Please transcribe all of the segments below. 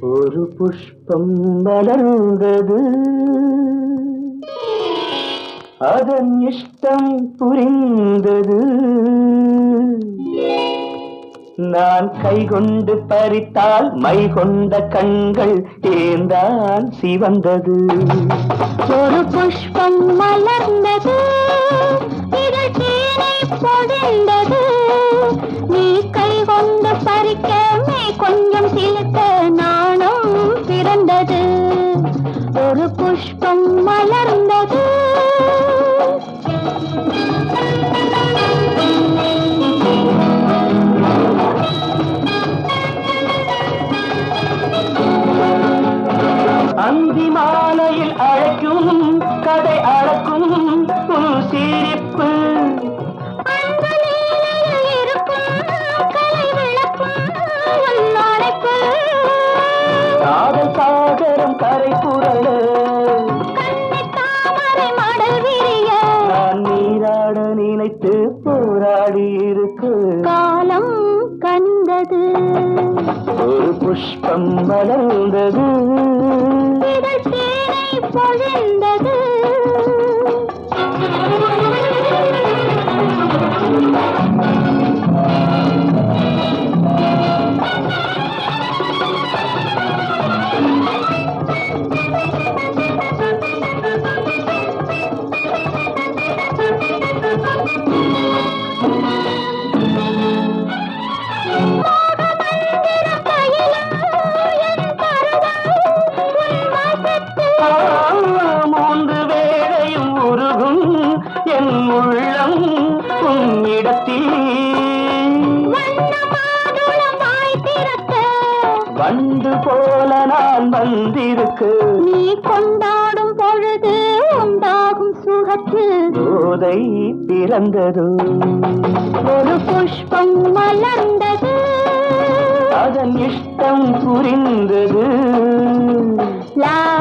ஒரு புஷ்பம் வளர்ந்தது. அதன் இஷ்டம் புரிந்தது. நான் கை கொண்டு பறித்தால் மை கொண்ட கண்கள் ஏந்தான் சிவந்தது. ஒரு புஷ்பம் மலர்ந்தது அந்தி மாலையில் அழைக்கும் கதை அளக்கும் உன் சிரிப்பு. காதல் சாகரம் கரை புரள நீராட நினைத்து போராடி இருக்கு காலம் புஷ்பம் வளர்ந்தது பொழிந்தது Thank you. வண்டு போல நான் வந்திருக்கு. நீ கொண்டாடும் பொழுது உண்டாகும் சுகத்தில். போதை பிறந்தது. ஒரு புஷ்பம் மலர்ந்தது. அதன் இஷ்டம் புரிந்தது. லா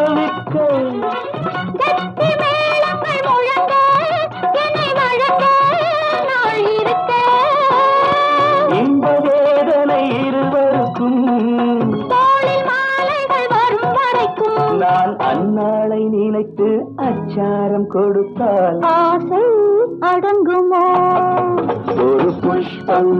நான் தவிக்க கத்தி மேளங்கள் முழங்க என்னை வழங்க நாள் இருக்க இந்த வேதனை இருவருக்கும் தோளில் மாலைகள் வரும் வரைக்கும் நான் அந்நாளை நினைத்து அச்சாரம் கொடுத்தால் ஆசை அடங்குமோ? ஒரு புஷ்பம்